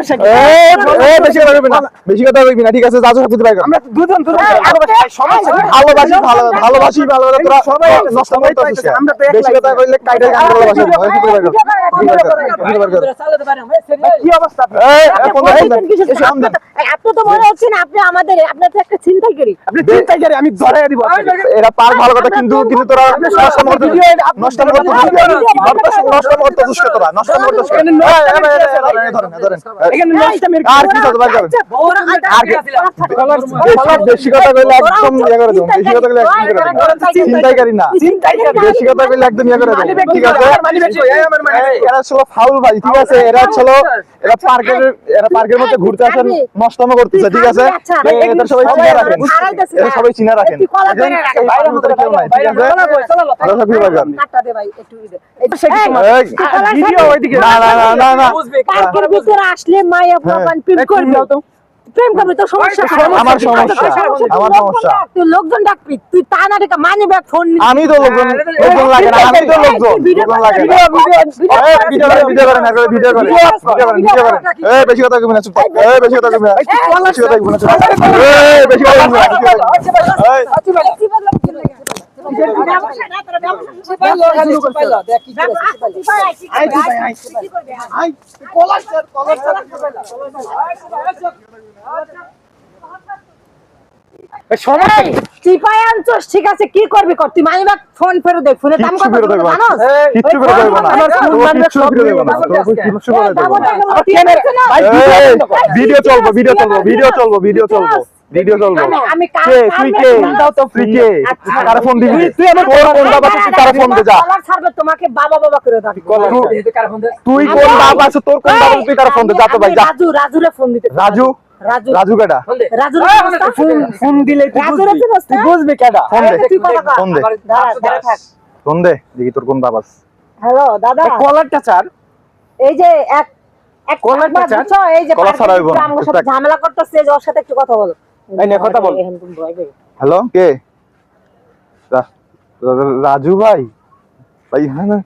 সমস্যা কি? বেশি কথা বলবি না। বেশি কথা কইবি না ঠিক আছে যা যা সব বাইর আমরা দুজন দুজন ভালোবাসি ভালোবাসি ভালো ভালোবাসি ভালোবাসি তোরা সবাই নষ্ট করতে পাইতেছে, আমরা তো বেশি কথা কইলে কাইটে গান ভালোবাসি কি অবস্থা এই এই, কোন আপনি কোন- কিসের- এসে আপনি আমদান। তো- এই, আপনি তো মনে হচ্ছে না আপনি আমাদের আপনার তো একটা চিন্তাই করি আপনি চিন্তা করেন, আমি ধরাই দিব এরা পার ভালো কথা কিন্তু কিন্তু তোরা নষ্ট করতে ভিডিও এটা আপনি নষ্ট করতে নষ্ট করতে চুস্কে তোরা নষ্ট করতে এখানে নষ্ট এই, এই, এই, করতে এই, এই, ধরেন ধরেন। এখানে নষ্টামির আর কি কথা বাইর আর বেশি- বেশি কথা কইলে একদম ইয়ে করে দেবো। বেশি কথা কইলে একদম ইয়ে করে দেবো। চিন্তাই করি না। বেশি কথা কইলে একদম ইয়ে করে দেবো। ঠিক আছে? এরা ছিল ফাউল ভাই ঠিক আছে? এরা ছিল এরা পার্কের এরা পার্কের মধ্যে ঘুরতে আসেন মস্তম করতেছে ঠিক আছে সবাই চিনা রাখেন এটা সবাই চিনা রাখেন আসলে মায়া ভগবান পিম করবে প্রেম করবি তো সমস্যা আমার? সমস্যা, আমার সমস্যা। তুই লোকজন ডাকবি তুই তা না রেখে মানি ব্যাগ ফোন। আমি তো লোকজন লোকজন লাগে না আমি তো লোকজন ভিডিও লাগে না ভিডিও, কর। ভিডিও করে ভিডিও করে ভিডিও করে ভিডিও ভিডিও এই বেশি কথা কইবি না চুপ। এই বেশি কথা কইবি না বেশি কথা কইবি না চুপ এই বেশি কথা কইবি না বেশি কথা কইবি না। এই ঠিক আছে কি করবি কর তুই ফোন ফেরত দেখ ফোনে দাম কত ভিডিও চলবো ভিডিও চলবো ভিডিও চলবো ভিডিও চলবো ভিডিও চলবো কে তুই কে? তুই কে? আচ্ছা। ফোন দিবি? তুই- আমার তোর কোন বাবা তুই কারে ফোন দে যা। তোমাকে বাবা বাবা করে তুই কোন বাবা আছে? তোর কোন বাবা তুই কারে ফোন দে? যা তো ভাই যা। রাজু রাজুরে ফোন দিতে রাজু? রাজু। রাজু কেডা? রাজুর ফোন ফোন দিলে তুই বুঝবি। কেডা? ফোন দে। ফোন দে। ফোন দে দেখি তোর কোন বাবা হ্যালো দাদা। কলারটা চার এই যে এক এক কলার একবার এই যে। ঝামেলা করতেছে যে ওর সাথে একটু কথা বলো। কথা বল হ্যালো কে রাজু ভাই ভাই হ্যাঁ